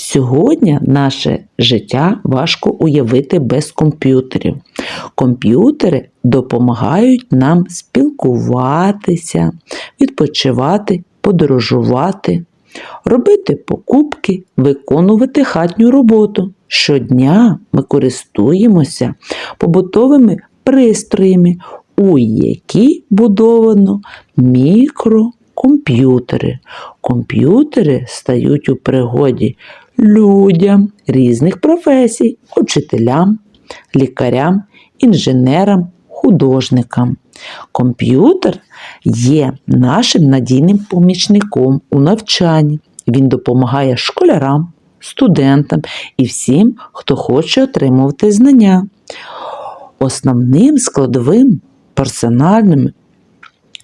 Сьогодні наше життя важко уявити без комп'ютерів. Комп'ютери допомагають нам спілкуватися, відпочивати, подорожувати, робити покупки, виконувати хатню роботу. Щодня ми користуємося побутовими пристроями, у які будовано мікрокомп'ютери. Комп'ютери стають у пригоді людям різних професій, учителям, лікарям, інженерам, художникам. Комп'ютер є нашим надійним помічником у навчанні. Він допомагає школярам, студентам і всім, хто хоче отримувати знання. Основним складовим персональним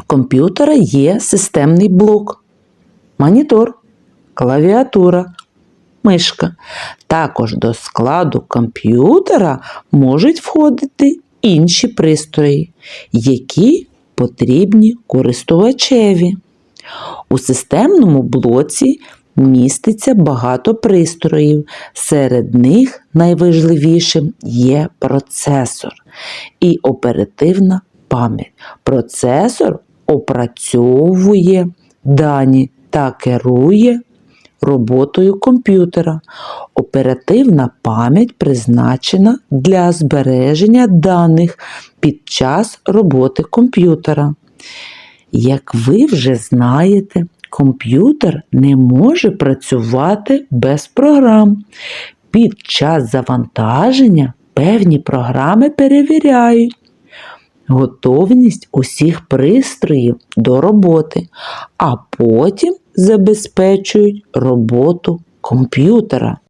комп'ютера є системний блок, монітор, клавіатура, мишка. Також до складу комп'ютера можуть входити інші пристрої, які потрібні користувачеві. У системному блоці міститься багато пристроїв. Серед них найважливішим є процесор і оперативна пам'ять. Процесор опрацьовує дані та керує роботою комп'ютера. Оперативна пам'ять призначена для збереження даних під час роботи комп'ютера. Як ви вже знаєте, комп'ютер не може працювати без програм. Під час завантаження певні програми перевіряють готовність усіх пристроїв до роботи, а потім забезпечують роботу комп'ютера.